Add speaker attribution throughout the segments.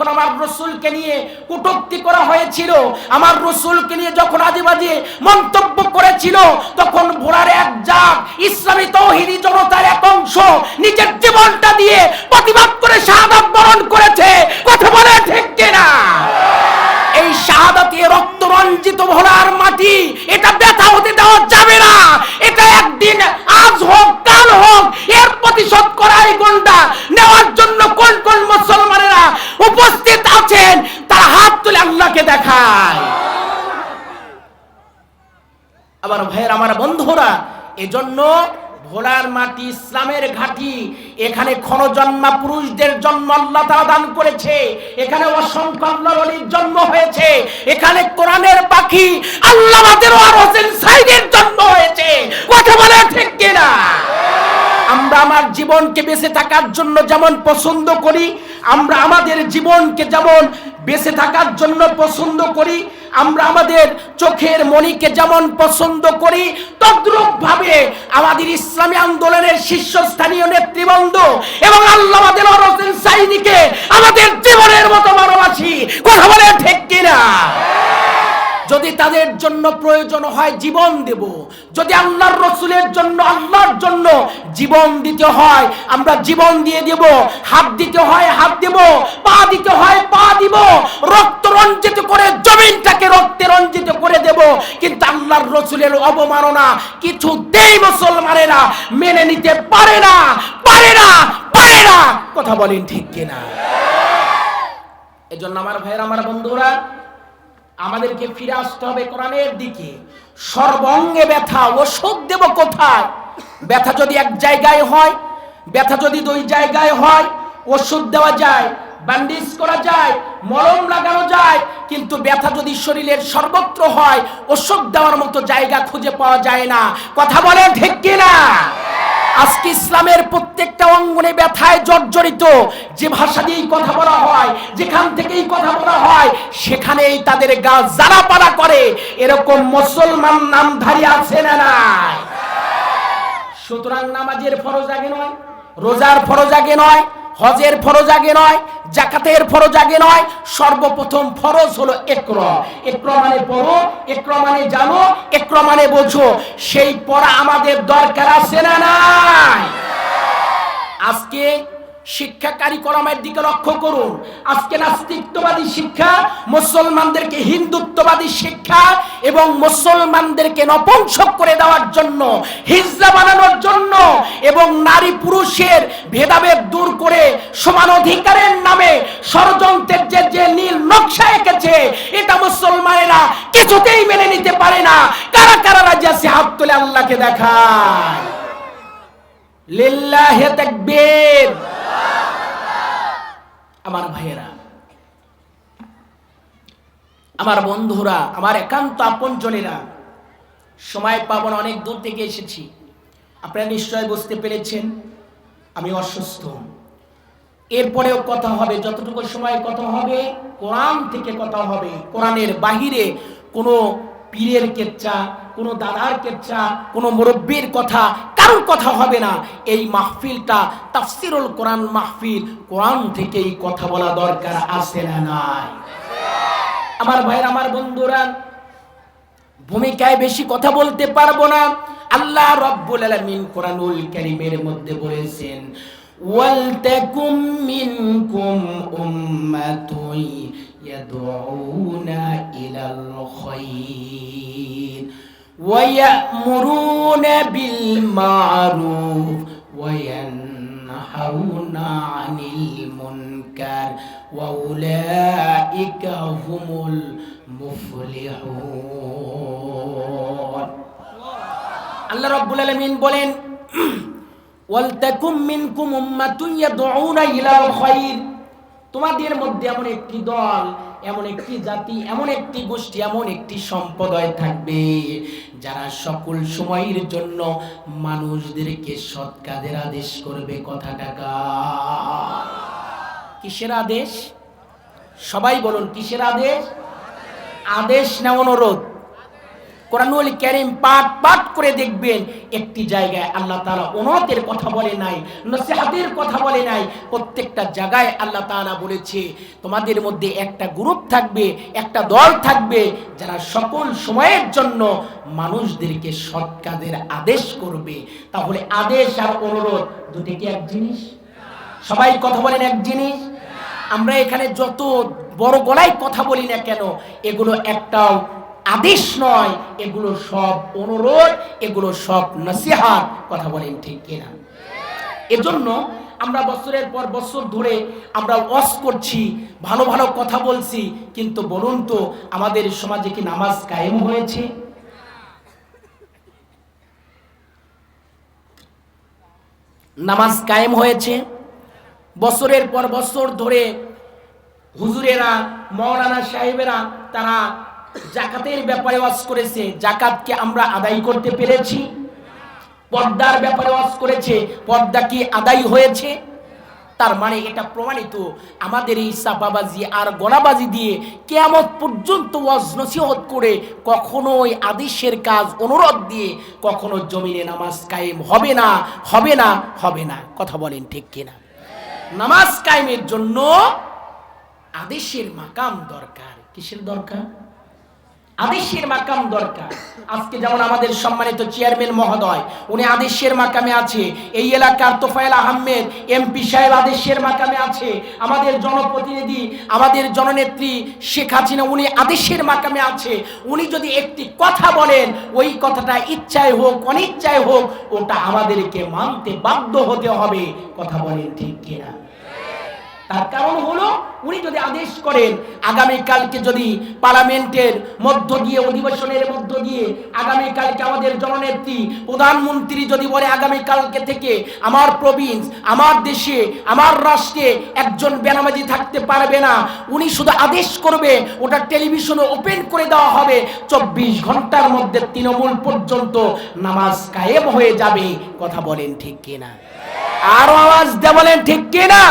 Speaker 1: যখন আমার রসুলকে নিয়ে কটূক্তি করা হয়েছিল, আমার রসুলকে নিয়ে যখন আদিবাদী মন্তব্য করেছিল, তখন ভোলার এক জাত ইসলামী তৌহিদি জনতার এক অংশ নিজের জীবনটা দিয়ে প্রতিবাদ করে শাহাদাত বরণ করেছে। কথা বলে ঠিক কিনা? এই শাহাদাতে রক্ত রঞ্জিত ভোলার মাটি, এটা ব্যথা হতে দেওয়া যাবে না। এটা একদিন এজন্য ভোলার মাটি ইসলামের ঘাটি। এখানে ক্ষণজন্মা পুরুষদের জন্ম আল্লাহ তারা দান করেছে। এখানে অসংখ্য আল্লাহলির জন্ম হয়েছে। এখানে কোরআনের পাখি আল্লাহ আরও হোসেন জন্ম হয়েছে। কথা বলে ঠিক আমরা জীবনকে বেঁচে থাকার জন্য যেমন পছন্দ করি, আমরা আমাদের জীবনকে যেমন বেঁচে থাকার জন্য পছন্দ করি, আমরা আমাদের চোখের মণিকে যেমন পছন্দ করি তদ্রুপ ভাবে আমাদের ইসলামী আন্দোলনের শীর্ষস্থানীয় নেতৃবৃন্দ এবং আল্লাহ হোসেন সাইদিকে আমাদের জীবনের মতো ভালোবাসি। কথা বলে ঠিক কিনা? যদি তাদের জন্য প্রয়োজন হয় জীবন দেব। যদি আল্লাহর রসুলের জন্য, আল্লাহর জন্য জীবন দিতে হয়, আমরা জীবন দিয়ে দেব। হাত দিতে হয়, হাত দেব। পা দিতে হয়, পা দিব। রক্ত রঞ্জিত করে, জমিনটাকে রক্তে রঞ্জিত করে দেব। কিন্তু আল্লাহর রসুলের অবমাননা কিছুতেই মুসলমানেরা মেনে নিতে পারে না। পারে না পারে না। কথা বলেন ঠিক কিনা? এজন্য আমার ভাইয়ের, আমার বন্ধুরা আমাদেরকে ফিরে আসতে হবে কোরআনের দিকে। সর্বঙ্গে ব্যথা, ওষুধ দেব কোথায়? ব্যথা যদি এক জায়গায় হয়, ব্যথা যদি দুই জায়গায় হয়, ওষুধ দেওয়া যায় ব্যান্ডেজ করা যায়, মলম লাগানো যায়, কিন্তু ব্যথা যদি শরীরের সর্বত্র হয়, ওষুধ দেওয়ার মতো জায়গা খুঁজে পাওয়া যায় না। কথা বলে ঠিক কিনা? আজকে ইসলামের প্রত্যেকটা অঙ্গনে ব্যথায় জর্জরিত যে ভাষা দিয়েই কথা বলা হয়, যেখান থেকেই কথা বলা হয়, সেখানেই তাদের গা জারা পারা করে। এরকম মুসলমান নামধারী আছে না নাই? সুতরাং নামাজের ফরজ আগে নয়, রোজার ফরজ আগে নয় হজের ফরজ আগে নয় জাকাতের ফরজ আগে নয়, সর্বপ্রথম ফরজ হলো একর একর মানে পড়ো একর মানে জানো একর মানে বোঝো। সেই পড়া আমাদের দরকার আছে না নাই? আজকে শিক্ষা কারিকরমের দিকে লক্ষ্য করুন। আজকে নাস্তিকবাদী শিক্ষা, মুসলমানদেরকে হিন্দুত্ববাদী শিক্ষা এবং মুসলমানদেরকে নপুংসক করে দেওয়ার জন্য হিজড়া বানানোর জন্য এবং নারী পুরুষের ভেদাভেদ দূর করে সমান অধিকারের নামে ষড়যন্ত্রের যে যে নীল নকশা এঁকেছে, এটা মুসলমানেরা কিছুতেই মেনে নিতে পারে না। কারা কারা রাজি আছে? হাত তুলে আল্লাহকে দেখায়। লিল্লাহে তাকবীর। আমার ভাইয়েরা, আমার বন্ধুরা, আমার একান্ত আপনজনেরা সময় পাবন অনেক দূর থেকে এসেছি। আপনারা নিশ্চয় বুঝতে পেরেছেন, আমি অসুস্থ। এরপরেও কথা হবে, যতটুকু সময় কথা হবে, কোরআন থেকে কথা হবে। কোরআনের বাহিরে কোনো পীরের কেচ্চা কোনো দাদার কেচ্চা কোনো মুরব্বীর কথা, কারোর কথা হবে না। এই মাহফিলটা তাফসিরুল কোরআন মাহফিল, কোরআন থেকেই কথা বলা দরকার আছে না নাই। আমার ভাইয়ের, আমার বন্ধুরা, ভূমিকায় বেশি কথা বলতে পারব না। আল্লাহ রব্বুল আলামিন কোরআনুল কারীমের মধ্যে বলেছেন ওয়ালতাকুম মিনকুম উম্মাতুন ইয়াদউনা ইলাল খায়র ويأمرون بالمعروف وينهون عن المنكر وأولئك هم المفلحون আল্লাহ রাব্বুল আলামিন বলেন ওয়ালতাকুম মিনকুম উম্মাতুন ইয়াদউনা ইলাল খায়র তোমাদের মধ্যে এমন একটি দল এমন একটি জাতি, এমন একটি গোষ্ঠী, এমন একটি সম্প্রদায় থাকবে যারা সকল সময়ের জন্য মানুষদেরকে সৎ কাজের আদেশ করবে। কথা টাকা কিসের আদেশ? সবাই বলুন, কিসের আদেশ? আদেশ না অনুরোধ? কোরআনুল ক্যারিম পাঠ পাঠ করে দেখবেন, একটি জায়গায় আল্লাহ তাআলা অনতের কথা বলে নাই, নসিহাতের কথা বলে নাই, প্রত্যেকটা জায়গায় আল্লাহ তাআলা বলেছে, তোমাদের মধ্যে একটা গ্রুপ থাকবে, একটা দল থাকবে, যারা সকল সময়ের জন্য মানুষদেরকে সৎ কাজের আদেশ করবে। তাহলে আদেশ আর অনুরোধ, দুটি কি এক জিনিস? সবাই কথা বলেন এক জিনিস? আমরা এখানে যত বড় গলায় কথা বলি না কেন, এগুলো একটাও আদেশ নয়, এগুলো সব অনুরোধ, এগুলো সব নসিহাত, কথা বলেন ঠিক কিনা? এজন্য আমরা বছরের পর বছর ধরে আমরা ওয়াজ করছি, ভালো ভালো কথা বলছি, কিন্তু বলুন তো, আমাদের সমাজে কি নামাজ কায়েম হয়েছে? নামাজ কায়েম হয়েছে। বছরের পর বছর ধরে হুজুরেরা মৌলানা সাহেবেরা, তারা জাকাতের ব্যাপারে ওয়াজ করেছে। জাকাতকে আমরা আদায় করতে পেরেছি। পর্দার ব্যাপারে ওয়াজ করেছে। পর্দা কি আদায় হয়েছে? তার মানে এটা প্রমাণিত। আমাদের এই সাপাবাজি আর গলাবাজি দিয়ে কেয়ামত পর্যন্ত ওয়াজ নসিহত করে কখনোই আদেশের কাজ অনুরোধ দিয়ে কখনো জমিনে নামাজ কায়েম হবে না হবে না হবে না। কথা বলেন ঠিক কিনা? নামাজ কায়েমের জন্য আদেশের মাকাম দরকার। কিসের দরকার? আদেশের মাকাম দরকার। আজকে যেমন আমাদের সম্মানিত চেয়ারম্যান মহোদয়, উনি আদেশের মাকামে আছে। এই এলাকার তোফায়েল আহমেদ, এমপি সাহেব আদেশের মাকামে আছে। আমাদের জনপ্রতিনিধি, আমাদের জননেত্রী শেখ হাসিনা, উনি আদেশের মাকামে আছে। উনি যদি একটি কথা বলেন, ওই কথাটা ইচ্ছায় হোক, অনিচ্ছায় হোক, ওটা আমাদেরকে মানতে বাধ্য হতে হবে। কথা বলেন ঠিক কিনা? তার কারণ হলো, উনি যদি আদেশ করেন, আগামীকালকে যদি পার্লামেন্টের মধ্য দিয়ে, অধিবেশনের মধ্য দিয়ে, আগামীকালকে আমাদের জননেত্রী, প্রধানমন্ত্রী যদি বলে, আগামীকালকে থেকে আমার প্রভিন্স আমার দেশে, আমার রাষ্ট্রে একজন বেনামাজি থাকতে পারবে না। উনি শুধু আদেশ করবে, ওটা টেলিভিশনে ওপেন করে দেওয়া হবে। চব্বিশ ঘণ্টার মধ্যে তৃণমূল পর্যন্ত নামাজ কায়েম হয়ে যাবে। কথা বলেন ঠিক কিনা? আরও আওয়াজ দিয়ে বলেন ঠিক কিনা?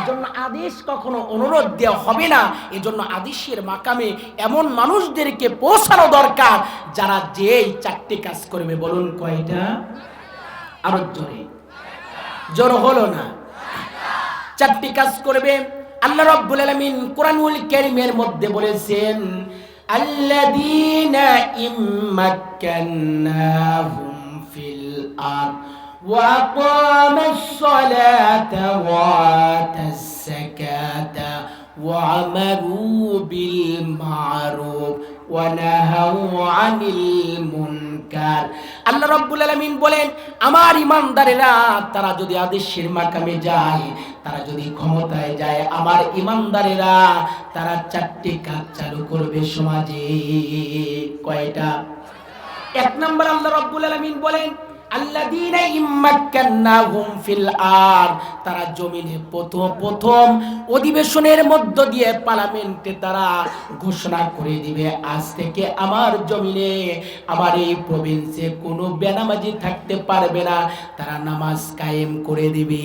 Speaker 1: এজন্য আদেশ কখনো অনুরোধ দেওয়া হবে না। এজন্য আদেশের মাকামে এমন মানুষদেরকে পৌঁছানো দরকার, যারা যেই চারটি কাজ করবে। বলুন কয়টা? আরও জোরে। জোর হলো না? চারটি কাজ করবে। আল্লাহ রাব্বুল আলামিন কোরআনুল কারীমের মধ্যে বলেছেন, আল্লাযীনা ইম্মাক্কান্নাহুম ফিল আরদ। وأقام الصلاة وآتى الزكاة وعملوا بالمعروف ونهوا عن المنكر আল্লাহ রাব্বুল আলামিন বলেন আমার ইমানদারেরা তারা যদি আদেশের মাকামে যায় তারা যদি ক্ষমতায় যায় আমার ইমানদারেরা তারা চারটি কাজ চালু করবে সমাজে কয়টা এক নম্বর আল্লাহ রাব্বুল আলামিন বলেন আল্লাযীনা ইম্মাক্কান্নাহুম ফিল আর তারা জমিনে প্রথম প্রথম অধিবেশনের মধ্য দিয়ে পার্লামেন্টে তারা ঘোষণা করে দিবে, আজ থেকে আমার জমিনে, আমার এই প্রভিন্সে কোনো বেনামাজি থাকতে পারবে না। তারা নামাজ কায়েম করে দিবে।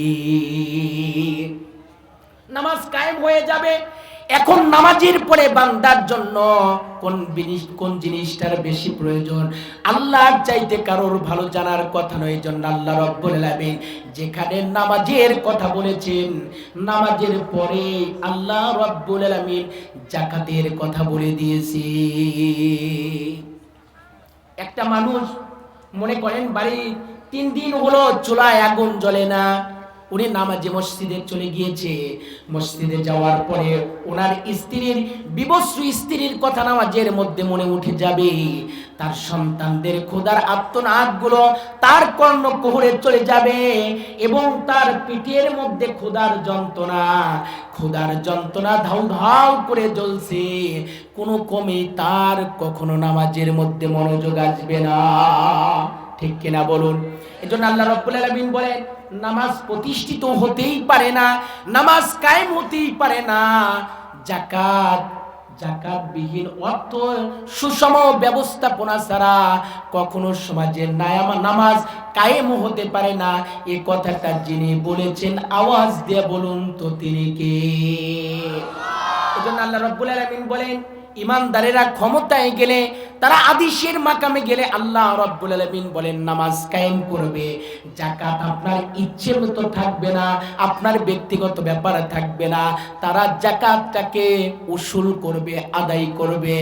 Speaker 1: নামাজ কায়েম হয়ে যাবে। এখন নামাজের পরে বান্দার জন্য কোন কোন জিনিসটার বেশি প্রয়োজন? আল্লাহর চাইতে কারোর ভালো জানার কথা নয় জন্য আল্লাহ রব্বুল আলামিন যেখানে নামাজের কথা বলেছেন, নামাজের পরে আল্লাহ রব্বুল আলামিন জাকাতের কথা বলে দিয়েছি। একটা মানুষ মনে করেন বাড়ি তিন দিন হলো চুলায় আগুন জ্বলে না উনি নামাজে মসজিদে চলে গিয়েছে, মসজিদে যাওয়ার পরে ওনার স্ত্রীর, বিবস্ত্র স্ত্রীর কথা নামাজের মধ্যে মনে উঠে যাবে। তার সন্তানদের খোদার আত্মনাদগুলো তার কর্ণকুহরে চলে যাবে এবং তার পিঠের মধ্যে খোদার যন্ত্রণা খোদার যন্ত্রণা ধাউ ধাউ করে জ্বলছে। কোনো কমে তার কখনো নামাজের মধ্যে মনোযোগ আসবে না। ঠিক কিনা বলুন? এজন্য আল্লাহ রব্বুল আলামিন বলেন, নামাজ প্রতিষ্ঠিত হতেই পারে না, নামাজ কায়েম হতেই পারে না। জাকাত বিহীন অর্থ, সুষম ব্যবস্থাপনা ছাড়া কখনো সমাজের নায়ামা, নামাজ কায়েম হতে পারে না। এই কথাটা যিনি বলেছেন, আওয়াজ দিয়ে বলুন তো তিনি কে? এজন্য আল্লাহ রব্বুল আলামিন বলেন, ইমানদারেরা ক্ষমতায় গেলে তারা আদিশের মাকামে গেলে আল্লাহ রব্বুল আলামিন বলেন, নামাজ কায়েম করবে। জাকাত আপনার ইচ্ছে মতো থাকবে না, আপনার ব্যক্তিগত ব্যাপারে থাকবে না। তারা জাকাতটাকে উসুল করবে, আদায় করবে।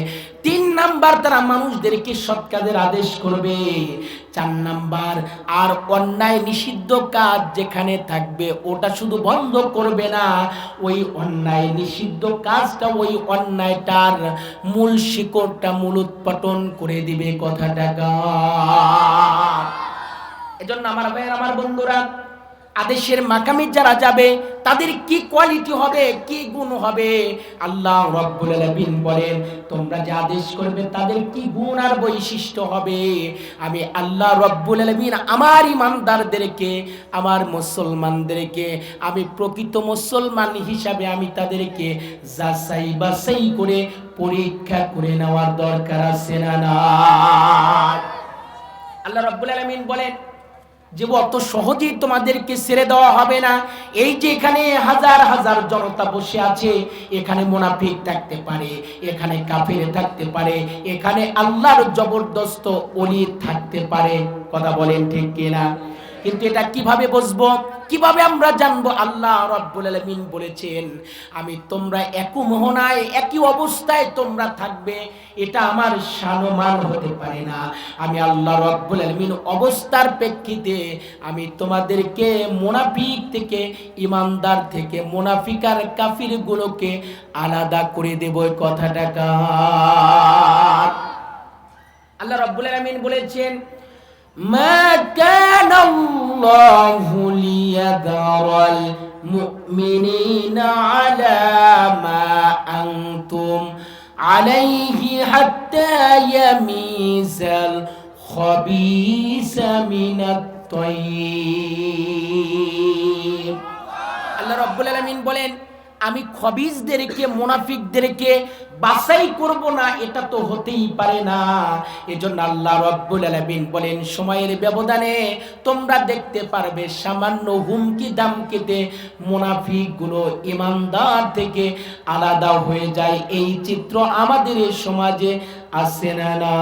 Speaker 1: তিন নাম্বার তারা মানুষদেরকে সৎ কাজের আদেশ করবে। চার নাম্বার, আর অন্যায় নিষিদ্ধ কাজ যেখানে থাকবে, ওটা শুধু বন্ধ করবে না। ওই অন্যায় নিষিদ্ধ কাজটা, ওই অন্যায়টার মূল শিকড়টা, মূল উৎপাটন করে দিবে কথাটা এজন্য আমার ভাইয়ের আমার বন্ধুরা আদেশের মাকামি যারা যাবে, তাদের কি কোয়ালিটি হবে, কি গুণ হবে? আল্লাহ রব্বুল আলামিন বলেন, তোমরা যে আদেশ করবে, তাদের কি গুণ আর বৈশিষ্ট্য হবে? আমি আল্লাহ রব্বুল আলামিন আমার ইমানদারদেরকে, আমার মুসলমানদেরকে, আমি প্রকৃত মুসলমান হিসাবে আমি তাদেরকে যাচাই বাছাই করে পরীক্ষা করে নেওয়ার দরকার আছে না আল্লাহ রব্বুল আলামিন বলেন যে অত সহজেই তোমাদেরকে ছেড়ে দেওয়া হবে না। এই যে এখানে হাজার হাজার জনতা বসে আছে, এখানে মোনাফিক থাকতে পারে, এখানে কাফের থাকতে পারে, এখানে আল্লাহর জবরদস্ত অলি থাকতে পারে। কথা বলেন ঠিক কিনা? কিন্তু এটা কীভাবে বুঝব? কীভাবে আমরা জানব? আল্লাহ রব্বুল আলামিন বলেছেন, আমি তোমরা একই মোহনায়, একই অবস্থায় তোমরা থাকবে। এটা আমার সানমান হতে পারে না। আমি আল্লাহ রব্বুল আলামিন অবস্থার প্রেক্ষিতে আমি তোমাদেরকে মোনাফিক থেকে ইমানদার থেকে, মোনাফিকার কাফির গুলোকে আলাদা করে দেব কথাটা আল্লাহ রব্বুল আলামিন বলেছেন ما كان الله ليذر المؤمنين على ما أنتم عليه حتى يميز الخبيث من الطيب আল্লাহ রব্বুল আলামিন বলেন আমি খবিজদেরকে, মুনাফিকদেরকে বাছাই করব না, এটা তো হতেই পারে না। এজন্য আল্লাহ রব্বুল আলামিন বলেন, সময়ের ব্যবধানে তোমরা দেখতে পারবে সামান্য হুমকি দামকিতে মুনাফিকগুলো ইমানদার থেকে আলাদা হয়ে যায়। এই চিত্র আমাদের সমাজে আসে না না